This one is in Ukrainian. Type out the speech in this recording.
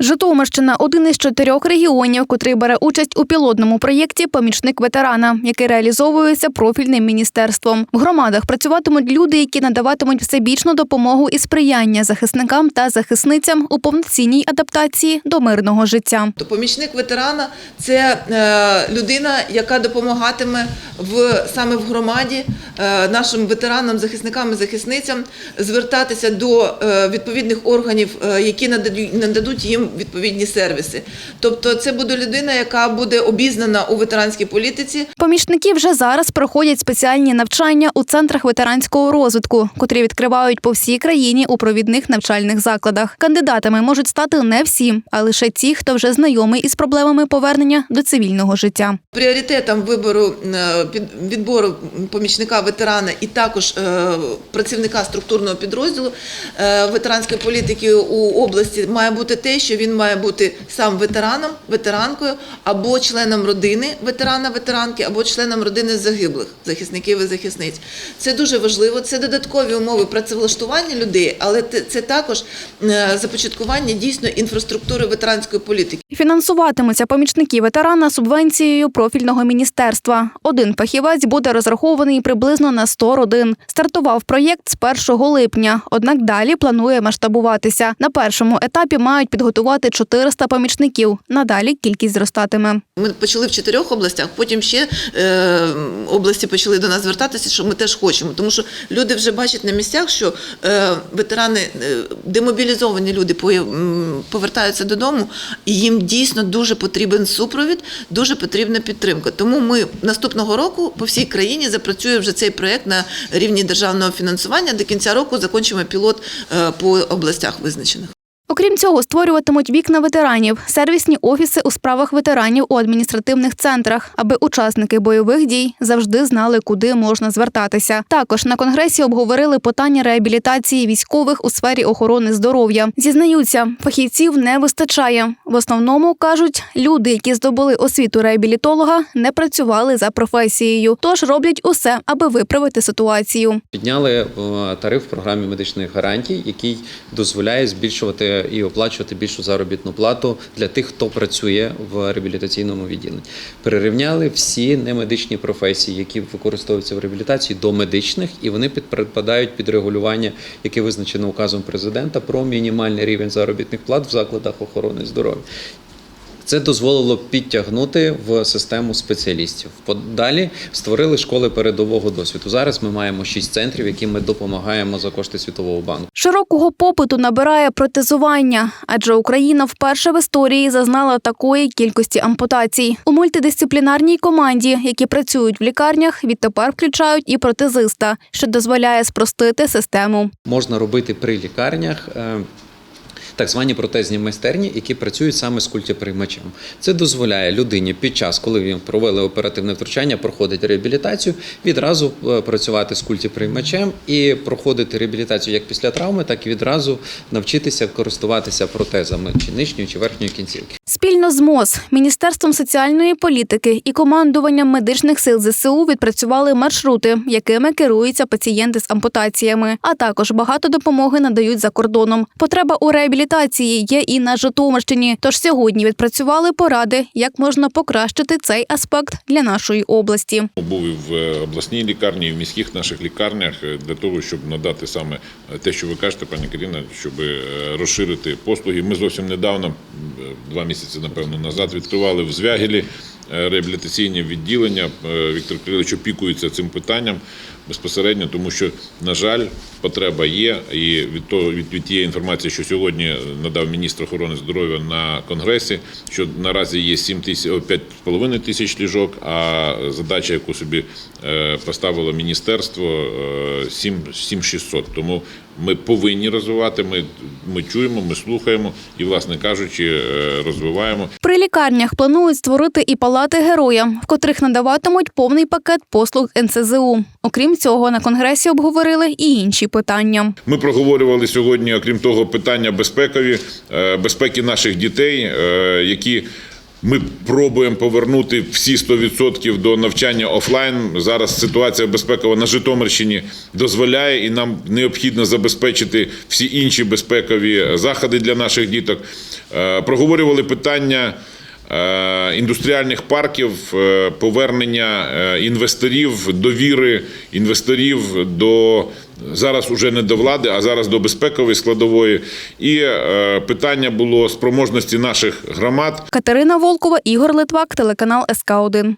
Житомирщина один із чотирьох регіонів, котрий бере участь у пілотному проєкті Помічник ветерана, який реалізовується профільним міністерством. В громадах працюватимуть люди, які надаватимуть всебічну допомогу і сприяння захисникам та захисницям у повноцінній адаптації до мирного життя. Помічник ветерана це е, людина, яка допомагатиме в саме в громаді е, нашим ветеранам, захисникам і захисницям звертатися до е, відповідних органів, які нададуть, нададуть їм відповідні сервіси. Тобто, це буде людина, яка буде обізнана у ветеранській політиці, Помічники вже зараз проходять спеціальні навчання у центрах ветеранського розвитку, котрі відкривають по всій країні у провідних навчальних закладах. Кандидатами можуть стати не всі, а лише ті, хто вже знайомий із проблемами повернення до цивільного життя. Пріоритетом вибору е, відбору помічника ветерана і також е, працівника структурного підрозділу е, ветеранської політики у області має бути те, що він має бути сам ветераном, ветеранкою або членом родини ветерана, ветеранки, або членом родини загиблих захисників і захисниць. Це дуже важливо. Це додаткові умови працевлаштування людей, але це також е, започаткування дійсно інфраструктури ветеранської політики. Фінансуватимуться помічники ветерана субвенцією профільного міністерства. Один фахівець буде розрахований приблизно на 100 родин. Стартував проєкт з 1 липня, однак далі планує масштабуватися. На першому етапі мають підготувати 400 помічників. Надалі кількість зростатиме. Ми почали в чотирьох областях, потім ще е, області почали до нас звертатися, що ми теж хочемо. Тому що люди вже бачать на місцях, що е, ветерани, е, демобілізовані люди по- повертаються додому, і їм дійсно дуже потрібен супровід, дуже потрібна підтримка. Тому ми наступного року по всій країні запрацює вже цей проєкт на рівні державного фінансування. До кінця року закінчимо пілот е, по областях визначених. Окрім цього, створюватимуть вікна ветеранів, сервісні офіси у справах ветеранів у адміністративних центрах, аби учасники бойових дій завжди знали, куди можна звертатися. Також на конгресі обговорили питання реабілітації військових у сфері охорони здоров'я. Зізнаються, фахівців не вистачає. В основному кажуть, люди, які здобули освіту реабілітолога, не працювали за професією, тож роблять усе, аби виправити ситуацію. Підняли е, тариф в програмі медичних гарантій, який дозволяє збільшувати і оплачувати більшу заробітну плату для тих, хто працює в реабілітаційному відділенні. Перерівняли всі немедичні професії, які використовуються в реабілітації, до медичних, і вони підпадають під регулювання, яке визначено указом президента про мінімальний рівень заробітних плат в закладах охорони здоров'я. Це дозволило підтягнути в систему спеціалістів. Подалі створили школи передового досвіду. Зараз ми маємо шість центрів, які ми допомагаємо за кошти Світового банку. Широкого попиту набирає протезування, адже Україна вперше в історії зазнала такої кількості ампутацій. У мультидисциплінарній команді, які працюють в лікарнях, відтепер включають і протезиста, що дозволяє спростити систему. Можна робити при лікарнях. Так звані протезні майстерні, які працюють саме з культіприймачем. Це дозволяє людині під час, коли він провели оперативне втручання, проходить реабілітацію, відразу е, працювати з культіприймачем і проходити реабілітацію як після травми, так і відразу навчитися користуватися протезами чи нижньої, чи верхньої кінцівки. Спільно з МОЗ, Міністерством соціальної політики і командуванням медичних сил ЗСУ відпрацювали маршрути, якими керуються пацієнти з ампутаціями. А також багато допомоги надають за кордоном. Потреба у реабілітації є і на Житомирщині. Тож сьогодні відпрацювали поради, як можна покращити цей аспект для нашої області. Був і в е, обласній лікарні, і в міських наших лікарнях е, для того, щоб надати саме е, те, що ви кажете, пані Каріна, щоб розширити послуги. Ми зовсім недавно, два місяці напевно назад, відкривали в Звягелі е, реабілітаційні відділення. Віктор Кирилович опікується цим питанням безпосередньо, тому що, на жаль, потреба є. І від того від, від тієї інформації, що сьогодні надав міністр охорони здоров'я на конгресі, що наразі є 7 тисяч, о, 5,5 тисяч ліжок, а задача, яку собі е, поставило міністерство, е, 7 7600. Тому ми повинні розвивати. Ми, ми чуємо, ми слухаємо і, власне кажучи, е, розвиваємо. При лікарнях планують створити і палати героя, в котрих надаватимуть повний пакет послуг НСЗУ. Окрім цього, на конгресі обговорили і інші питання. Ми проговорювали сьогодні, окрім того, питання безпекові, е, безпеки наших дітей, е, які Ми пробуємо повернути всі 100% до навчання офлайн. Зараз ситуація безпекова на Житомирщині дозволяє, і нам необхідно забезпечити всі інші безпекові заходи для наших діток. Е, Проговорювали питання індустріальних парків, е, повернення е, інвесторів, довіри інвесторів до зараз уже не до влади, а зараз до безпекової складової. І е, питання було спроможності наших громад Катерина Волкова, Ігор Литвак, телеканал СК 1